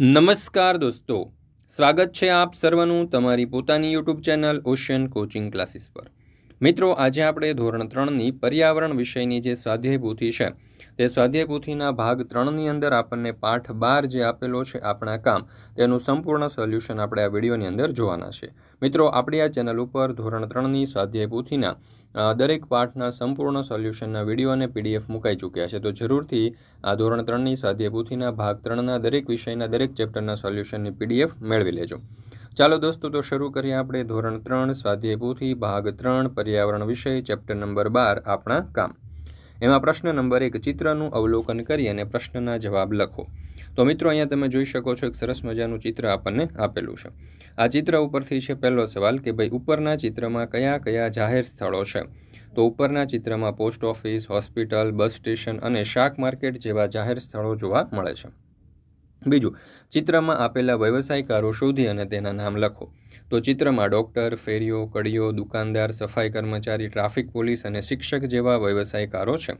નમસ્કાર દોસ્તો. સ્વાગત છે આપ સર્વનું તમારી પોતાની YouTube channel ocean coaching classes પર. મિત્રો, આજે આપણે ધોરણ ત્રણની પર્યાવરણ વિષયની જે સ્વાધ્યાય પોથી છે, તે સ્વાધ્યાય પોથીના ભાગ ત્રણની અંદર આપણને પાઠ બાર જે આપેલો છે આપણા કામ, તેનું સંપૂર્ણ સોલ્યુશન આપણે આ વિડીયોની અંદર જોવાના છે. મિત્રો, આપણી આ ચેનલ ઉપર ધોરણ ત્રણની સ્વાધ્યાય પોથીના દરેક પાઠના સંપૂર્ણ સોલ્યુશનના વીડિયો અને પીડીએફ મુકાઈ ચૂક્યા છે. તો જરૂરથી આ ધોરણ ત્રણની સ્વાધ્યાય પોથીના ભાગ ત્રણના દરેક વિષયના દરેક ચેપ્ટરના સોલ્યુશનની પીડીએફ મેળવી લેજો. ચાલો દોસ્તો, તો શરૂ કરીએ આપણે ધોરણ ત્રણ સ્વાધ્યાય પોથી ભાગ ત્રણ, પર્યાવરણ વિષય, ચેપ્ટર નંબર બાર, આપણા કામ. એમાં પ્રશ્ન નંબર એક, ચિત્રનું અવલોકન કરી અને પ્રશ્નના જવાબ લખો. તો મિત્રો, અહીંયા તમે જોઈ શકો છો, એક સરસ મજાનું ચિત્ર આપણને આપેલું છે. આ ચિત્ર ઉપરથી છે પહેલો સવાલ કે ભાઈ, ઉપરના ચિત્રમાં કયા કયા જાહેર સ્થળો છે? તો ઉપરના ચિત્રમાં post office, hospital, bus station અને શાક માર્કેટ જેવા જાહેર સ્થળો જોવા મળે છે. બીજું, ચિત્રમાં આપેલા વ્યવસાયકારો શોધી અને તેના નામ લખો. તો ચિત્રમાં ડૉક્ટર, ફેરીઓ, કડીઓ, દુકાનદાર, સફાઈ કર્મચારી, ટ્રાફિક પોલીસ અને શિક્ષક જેવા વ્યવસાયકારો છે.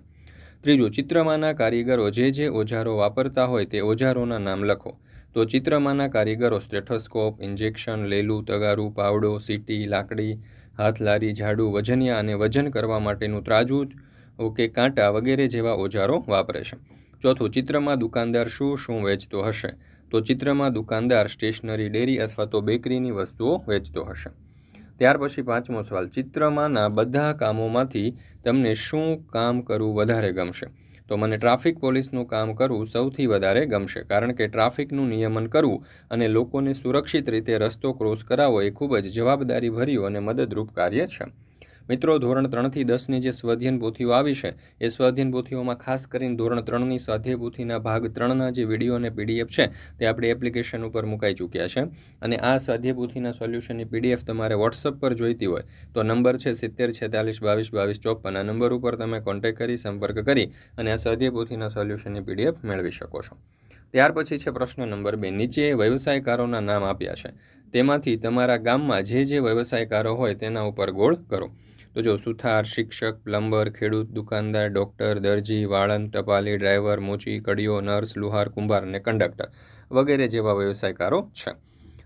ત્રીજું, ચિત્રમાંના કારીગરો જે જે ઓજારો વાપરતા હોય તે ઓજારોના નામ લખો. તો ચિત્રમાંના કારીગરો સ્ટેથોસ્કોપ, ઇન્જેક્શન, લેલું, તગારું, પાવડો, સીટી, લાકડી, હાથલારી, ઝાડુ, વજનિયા અને વજન કરવા માટેનું ત્રાજુ કે કાંટા વગેરે જેવા ઓજારો વાપરે છે. ચોથું, ચિત્રમાં દુકાનદાર શું શું વેચતો હશે? તો ચિત્રમાં દુકાનદાર સ્ટેશનરી ડેરી અથવા તો બેકરીની વસ્તુઓ વેચતો હશે. ત્યાર પછી પાંચમો સવાલ, ચિત્રમાંના બધા કામોમાંથી તમને શું કામ કરવું વધારે ગમશે? તો મને ટ્રાફિક પોલીસનું કામ કરવું સૌથી વધારે ગમશે, કારણ કે ટ્રાફિકનું નિયમન કરવું અને લોકોને સુરક્ષિત રીતે રસ્તો ક્રોસ કરાવવો એ ખૂબ જ જવાબદારી ભર્યું અને મદદરૂપ કાર્ય છે. મિત્રો, ધોરણ ત્રણથી દસની જે સ્વાધ્યન પોથીઓ આવી છે, એ સ્વાધ્યન પોથીઓમાં ખાસ કરીને ધોરણ ત્રણની સ્વાધ્યાય પોથીના ભાગ ત્રણના જે વીડિયો અને પીડીએફ છે, તે આપણી એપ્લિકેશન ઉપર મુકાઈ ચૂક્યા છે. અને આ સ્વાધ્યાય પોથીના સોલ્યુશનની પીડીએફ તમારે વોટ્સઅપ પર જોઈતી હોય, તો નંબર છે સિત્તેર છેતાલીસ બાવીસ બાવીસ ચોપન. આ નંબર ઉપર તમે કોન્ટેક્ટ કરી, સંપર્ક કરી અને આ સ્વાધ્યાય પોથીના સોલ્યુશનની પીડીએફ મેળવી શકો છો. ત્યાર પછી છે પ્રશ્ન નંબર બે. નીચે વ્યવસાયકારોના નામ આપ્યા છે. તેમાંથી તમારા ગામમાં જે જે વ્યવસાયકારો હોય તેના ઉપર ગોળ કરો. તો જો સુથાર, શિક્ષક, પ્લમ્બર, ખેડૂત, દુકાનદાર, ડૉક્ટર, દરજી, વાળંદ, ટપાલી, ડ્રાઈવર, મોચી, કડીઓ, નર્સ, લુહાર, કુંભાર અને કંડક્ટર વગેરે જેવા વ્યવસાયકારો છે.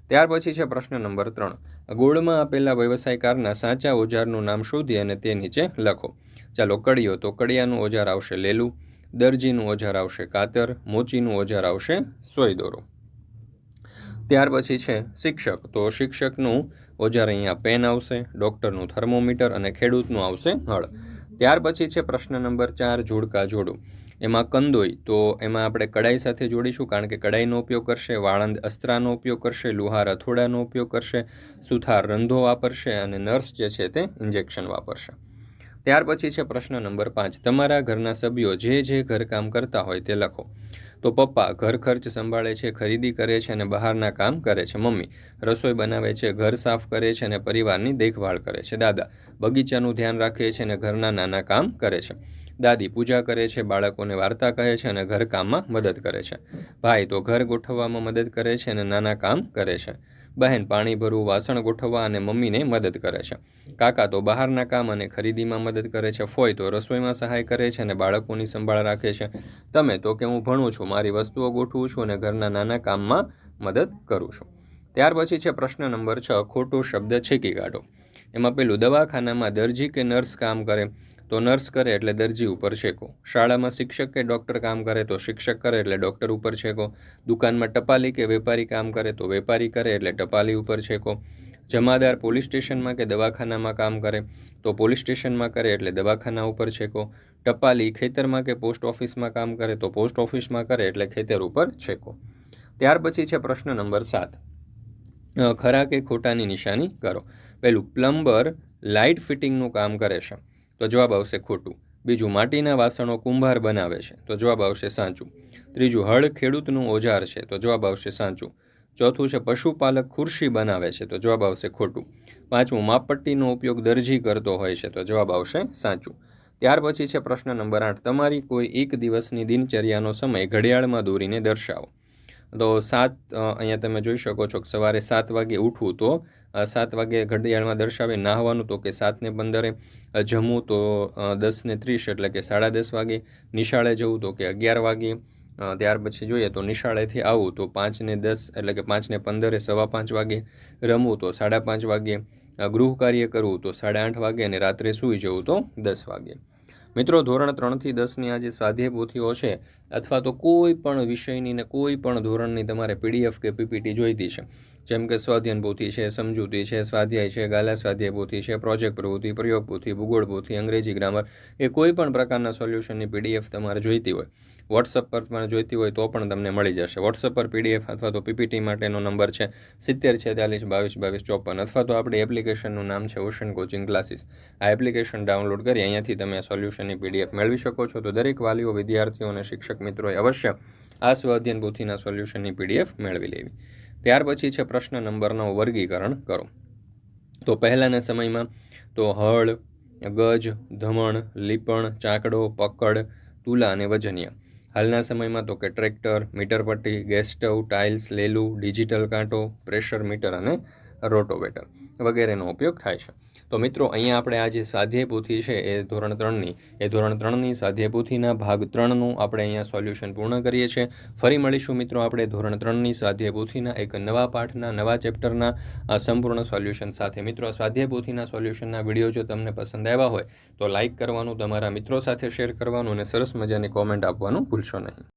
ત્યાર પછી છે પ્રશ્ન નંબર ત્રણ. ગોળમાં આપેલા વ્યવસાયકારના સાચા ઓજારનું નામ શોધી અને તે નીચે લખો. ચાલો, કડીઓ. તો કડિયાનું ઓજાર આવશે લેલું, દરજીનું ઓજાર આવશે કાતર, મોચીનું ઓજાર આવશે સોય દોરો ત્યાર પછી છે શિક્ષક. તો શિક્ષકનું ઓજાર અહીંયા પેન આવશે, ડૉક્ટરનું થર્મોમીટર અને ખેડૂતનું આવશે હળ. ત્યાર પછી છે પ્રશ્ન નંબર ચાર, જોડકા જોડું. એમાં કંદોઈ, તો એમાં આપણે કડાઈ સાથે જોડીશું, કારણ કે કડાઈનો ઉપયોગ કરશે, વાળંદ અસ્ત્રાનો ઉપયોગ કરશે, લુહાર અથોડાનો ઉપયોગ કરશે, સુથાર રંધો વાપરશે અને નર્સ જે છે તે ઇન્જેક્શન વાપરશે. ત્યાર પછી છે પ્રશ્ન નંબર પાંચ. તમારા ઘરના સભ્યો જે જે ઘરકામ કરતા હોય તે લખો. તો પપ્પા, ઘર ખર્ચ સંભાળે છે, ખરીદી કરે છે અને બહારના કામ કરે છે. મમ્મી, રસોઈ બનાવે છે, ઘર સાફ કરે છે અને પરિવારની દેખભાળ કરે છે. દાદા, બગીચાનું ધ્યાન રાખે છે અને ઘરના નાના કામ કરે છે. દાદી પૂજા કરે છે, બાળકોને વાર્તા કહે છે અને ઘરકામમાં મદદ કરે છે. ભાઈ તો ઘર ગોઠવવામાં મદદ કરે છે અને નાના કામ કરે છે. બહેન પાણી ભરવું વાસણ ગોઠવવા અને મમ્મીને મદદ કરે છે. કાકા તો બહારના કામ અને ખરીદીમાં મદદ કરે છે. ફોય તો રસોઈમાં સહાય કરે છે અને બાળકોની સંભાળ રાખે છે. તમે તો કે હું ભણું છું, મારી વસ્તુઓ ગોઠવું છું અને ઘરના નાના કામમાં મદદ કરું છું. ત્યાર પછી છે પ્રશ્ન નંબર છ, ખોટો શબ્દ છેકી કાઢો. એમાં પેલું દવાખાનામાં દરજી કે નર્સ કામ કરે? તો નર્સ કરે એટલે દરજી ઉપર છેકો શાળામાં શિક્ષક કે ડૉક્ટર કામ કરે તો શિક્ષક કરે એટલે ડૉક્ટર ઉપર છેકો દુકાનમાં ટપાલી કે વેપારી કામ કરે તો વેપારી કરે એટલે ટપાલી ઉપર છેકો જમાદાર પોલીસ સ્ટેશનમાં કે દવાખાનામાં કામ કરે તો પોલીસ સ્ટેશનમાં કરે એટલે દવાખાના ઉપર છેકો ટપાલી ખેતરમાં કે પોસ્ટ ઓફિસમાં કામ કરે તો પોસ્ટ ઓફિસમાં કરે એટલે ખેતર ઉપર છેકો ત્યાર પછી છે પ્રશ્ન નંબર સાત. ખરા કે ખોટાની નિશાની કરો? પહેલું પ્લમ્બર લાઇટ ફિટિંગનું કામ કરે છે. તો જવાબ આવશે ખોટું. બીજું, માટીના વાસણો કુંભાર બનાવે છે. તો જવાબ આવશે સાચું. ત્રીજું, હળ ખેડૂતનું ઓજાર છે. તો જવાબ આવશે સાચું. ચોથું છે, પશુપાલક ખુરશી બનાવે છે. તો જવાબ આવશે ખોટું. પાંચમું, માપપટ્ટીનો ઉપયોગ દરજી કરતો હોય છે. તો જવાબ આવશે સાચું. ત્યાર પછી છે પ્રશ્ન નંબર આઠ. તમારી કોઈ એક દિવસની દિનચર્યાનો સમય ઘડિયાળમાં દોરીને દર્શાવો. તો સાત અહીંયા તમે જોઈ શકો છો કે સવારે સાત વાગે ઉઠવું તો સાત વાગે ઘડિયાળમાં દર્શાવે નાહવાનું તો કે સાતને પંદરે જમવું તો દસને ત્રીસ એટલે કે સાડા દસ વાગે નિશાળે જવું તો કે અગિયાર વાગે ત્યાર પછી જોઈએ તો નિશાળેથી આવું તો પાંચને દસ એટલે કે પાંચને પંદરે સવા પાંચ વાગે રમવું તો સાડા પાંચ વાગે ગૃહ કાર્ય કરવું તો સાડા આઠ વાગે અને રાત્રે સૂઈ જવું તો દસ વાગે. મિત્રો, ધોરણ ત્રણથી દસની આ જે સ્વાધ્યાય પોથીઓ છે, અથવા તો કોઈ પણ વિષયની ને કોઈ પણ ધોરણની તમારે પીડીએફ કે પીપીટી જોઈતી છે. જેમ કે સ્વાધ્યાયન છે, સમજૂતી છે, સ્વાધ્યાય છે, ગાલા સ્વાધ્યાય પોથી છે, પ્રોજેક્ટ પ્રવૃત્તિ, પ્રયોગ પોથી, ભૂગોળ પોથી, અંગ્રેજી ગ્રામર એ કોઈ પણ પ્રકારના સોલ્યુશનની પીડીએફ તમારે જોઈતી હોય. વોટ્સઅપ પર પણ જોઈતી હોય તો પણ તમને મળી જશે. વોટ્સઅપ પર પીડીએફ અથવા તો પીપીટી માટેનો નંબર છે સિત્તેર છેતાલીસ બાવીસ બાવીસ, ચોપન અથવા તો આપણી એપ્લિકેશનનું નામ છે ઓશન કોચિંગ ક્લાસીસ. આ એપ્લિકેશન ડાઉનલોડ કરી અહીંયાથી તમે સોલ્યુશનની પીડીએફ મેળવી શકો છો. તો દરેક વાલીઓ, વિદ્યાર્થીઓ અને શિક્ષક મિત્રોએ અવશ્ય આ સ્વાધ્યન પોથીના સોલ્યુશનની પીડીએફ મેળવી લેવી. ત્યાર પછી છે પ્રશ્ન નંબરનો વર્ગીકરણ કરો. તો પહેલાંના સમયમાં તો હળ, ગજ, ધમણ, લીપણ, ચાકડો, પકડ, તુલા અને વજનિયા. હાલના સમયમાં તો કે ટ્રેક્ટર મીટર પટ્ટી ગેસ સ્ટવ, ટાઇલ્સ, લેલું, ડિજિટલ કાંટો, પ્રેશર મીટર અને રોટોવેટર વગેરેનો ઉપયોગ થાય છે. તો મિત્રો, અહીંયા આપણે આ જે સ્વાધ્યાય પોથી છે એ ધોરણ ત્રણની, એ ધોરણ ત્રણની સ્વાધ્યાય પોથીના ભાગ ત્રણનું આપણે અહીંયા સોલ્યુશન પૂર્ણ કરીએ છીએ. ફરી મળીશું મિત્રો આપણે ધોરણ ત્રણની સ્વાધ્યાય પોથીના એક નવા પાઠના, નવા ચેપ્ટરના સંપૂર્ણ સોલ્યુશન સાથે. મિત્રો સ્વાધ્યાય પોથીના સોલ્યુશનના વીડિયો જો તમને પસંદ આવ્યા હોય, તો લાઇક કરવાનું, તમારા મિત્રો સાથે શેર કરવાનું અને સરસ મજાની કોમેન્ટ આપવાનું ભૂલશો નહીં.